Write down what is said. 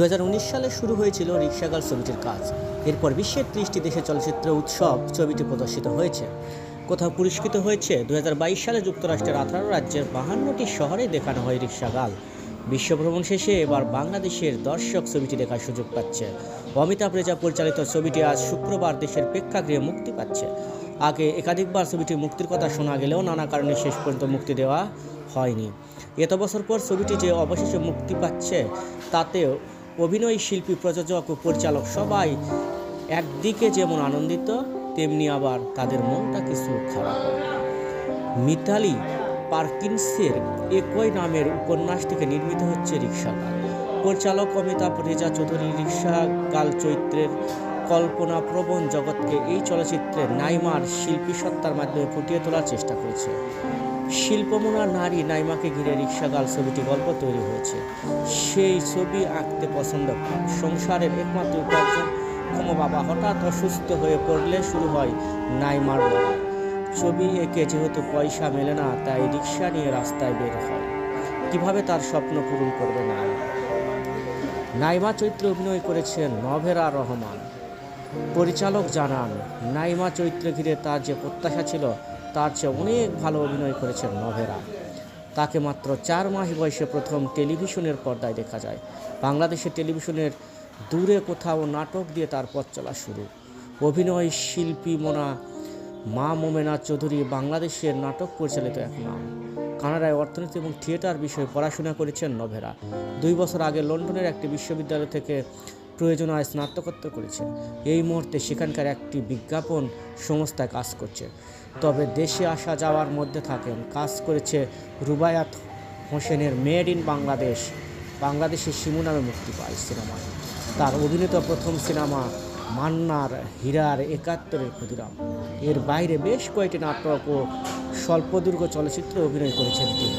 দুই হাজার উনিশ সালে শুরু হয়েছিল রিক্সাগাল ছবিটির কাজ। এরপর বিশ্বের ত্রিশটি দেশে চলচ্চিত্র উৎসব ছবিটি প্রদর্শিত হয়েছে। কোথাও পুরস্কৃত হয়েছে দু হাজার বাইশ সালে যুক্তরাষ্ট্রের আঠারো রাজ্যের বাহান্নটি শহরে দেখানো হয় রিক্সাগাল বিশ্বভ্রমণ শেষে এবার বাংলাদেশের দর্শক ছবিটি দেখার সুযোগ পাচ্ছে। অমিতাভ রেজা পরিচালিত ছবিটি আজ শুক্রবার দেশের প্রেক্ষাগৃহে মুক্তি পাচ্ছে। আগে একাধিকবার ছবিটি মুক্তির কথা শোনা গেলেও নানা কারণে শেষ পর্যন্ত মুক্তি দেওয়া হয়নি। এত বছর পর ছবিটি যে অবশেষে মুক্তি পাচ্ছে তাতে অভিনয় শিল্পী, প্রযোজক ও পরিচালক সবাই একদিকে যেমন আনন্দিত, তেমনি আবার তাদের মনটা কিছু খারাপ। মিতালি পার্কিন্সের একই নামের উপন্যাস থেকে নির্মিত হচ্ছে রিক্সাগাল পরিচালক অমিতাভ রেজা চৌধুরী রিক্সাগাল চরিত্রের কল্পনা প্রবণ জগৎকে এই চলচ্চিত্রে নাইমার শিল্পী সত্তার মাধ্যমে ফুটিয়ে তোলার চেষ্টা করেছে। শিল্পমনা নারী নাইমাকে ঘিরে রিক্সাগাল ছবিটি গল্প তৈরি হয়েছে। সেই ছবি আঁকতে পছন্দ। সংসারের একমাত্র উপার্জন ক্ষম বাবা। হঠাৎ অসুস্থ হয়ে পড়লে শুরু হয় নাইমার লড়াই ছবি এঁকে যেহেতু পয়সা মেলে না, তাই রিক্সা নিয়ে রাস্তায় বের হয়। কীভাবে তার স্বপ্ন পূরণ করবে না? নাইমা চরিত্রে অভিনয় করেছেন নভেরা রহমান। পরিচালক জানান, নাইমা চরিত্র ঘিরে তার যে প্রত্যাশা ছিল তার চেয়ে অনেক ভালো অভিনয় করেছেন নভেরা। তাকে মাত্র চার মাস বয়সে প্রথম টেলিভিশনের পর্দায় দেখা যায়। বাংলাদেশের টেলিভিশনের দূরে কোথাও নাটক দিয়ে তার পথ চলা শুরু। অভিনয় শিল্পী মোনা, মা মোমেনা চৌধুরী বাংলাদেশের নাটক পরিচালিত এক নাম কানাডায় অর্থনীতি এবং থিয়েটার বিষয়ে পড়াশোনা করেছেন নভেরা। দুই বছর আগে লন্ডনের একটি বিশ্ববিদ্যালয় থেকে প্রয়োজনায় স্নাতকোত্তর করেছে। এই মুহূর্তে সেখানকার একটি বিজ্ঞাপন সংস্থায় কাজ করছে। তবে দেশে আসা যাওয়ার মধ্যে থাকেন, কাজ করেছে রুবায়াত হোসেনের মেড ইন বাংলাদেশ, বাংলাদেশের শিমু নামে মুক্তি পায় সিনেমায়। তার অভিনীত প্রথম সিনেমা মান্নার হীরার একাত্তরের ক্ষুদিরাম। এর বাইরে বেশ কয়েকটি নাটক ও স্বল্পদৈর্ঘ্য চলচ্চিত্রে অভিনয় করেছেন তিনি।